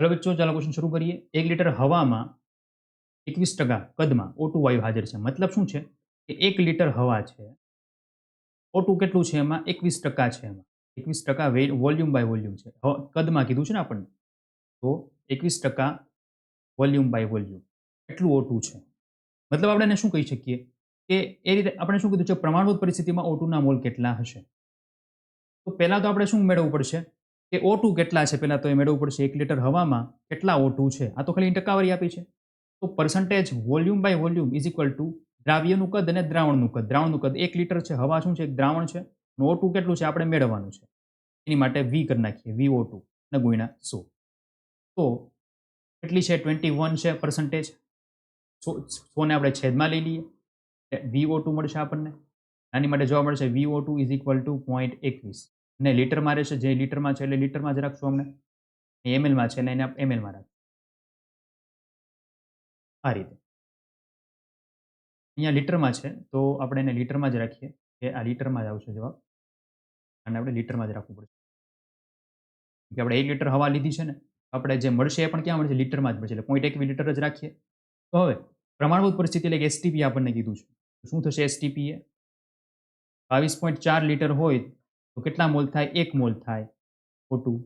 હવે બચ્ચો, ચાલો ક્વેશ્ચન શરૂ કરીએ. એક લીટર હવામાં એકવીસ ટકા કદમાં ઓટુ વાયુ હાજર છે. મતલબ શું છે? કે એક લીટર હવા છે ઓટુ કેટલું છે એમાં? એકવીસ ટકા છે એમાં. એકવીસ ટકા વોલ્યુમ બાય વોલ્યુમ છે. કદમાં કીધું છે ને આપણને? તો એકવીસ ટકા વોલ્યુમ બાય વોલ્યુમ. એટલું ઓટું છે? મતલબ આપણે એને શું કહી શકીએ? કે એ રીતે આપણે શું કીધું છે? પ્રમાણભૂત પરિસ્થિતિમાં ઓટુના મોલ કેટલા હશે? તો પહેલાં તો આપણે શું મેળવવું પડશે? કે ઓટુ કેટલા છે? પહેલાં તો એ મેળવવું પડશે એક લીટર હવામાં. કેટલા ઓટુ છે? આ તો ખાલી ટકાવારી આપી છે. તો percentage volume by volume is equal to દ્રાવ્યનું કદ અને દ્રાવણનું કદ. દ્રાવણનું કદ એક લીટર છે. હવા શું છે? એક દ્રાવણ છે. અને ટુ કેટલું છે? આપણે મેળવવાનું છે. એની માટે વી કરી નાખીએ. વી ટુ ને ગુણ્યા સો. તો કેટલી છે? ટ્વેન્ટી વન છે પર્સન્ટેજ સો, સોને આપણે છેદમાં લઈ લઈએ. વી ટુ મળશે આપણને. આની માટે જોવા મળશે V two is equal to point એકવીસ. અને લીટરમાં રહેશે જે લીટરમાં છે એટલે લીટરમાં જ રાખશું અમને? એમએલમાં છે ને એને એમએલમાં રાખશું. આ રીતે. અહીંયા લીટરમાં છે, તો આપણે એને લીટરમાં જ રાખીએ. કે આ લીટરમાં જ આવશે જવાબ. અને આપણે લીટરમાં જ રાખવું પડશે. કે આપણે એક લીટર હવા લીધી છે ને, આપણે જે મળશે એ પણ ક્યાં મળશે? લીટરમાં જ મળશે. એટલે પોઈન્ટ એક લીટર જ રાખીએ. તો હવે, પ્રમાણભૂત પરિસ્થિતિ એટલે કે એસટીપી આપણને કીધું છે. શું થશે એસટીપી એ? બાવીસ પોઈન્ટ ચાર લીટર હોય તો કેટલા મોલ થાય? એક મોલ થાય. ખોટું.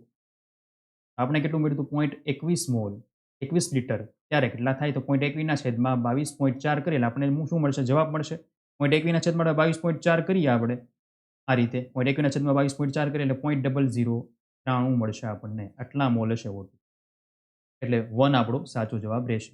આપણે કેટલું મળ્યું હતું? પોઈન્ટ એકવીસ મોલ. એકવીસ લીટર. ત્યારે કેટલા થાય? તો પોઈન્ટ એકવીના છેદમાં બાવીસ પોઈન્ટ ચાર કરીએ. આપણે શું મળશે? જવાબ મળશે. પોઈન્ટ એકવીના છેદમાં બાવીસ પોઈન્ટ ચાર કરીએ આપણે. આ રીતે પોઈન્ટ એકવીના છેદમાં બાવીસ પોઈન્ટ ચાર કરીએ એટલે પોઈન્ટ ડબલ ઝીરો ત્રાણું મળશે આપણને. આટલા મોલ હશે ઓટું એટલે વન આપણો સાચો જવાબ રહેશે.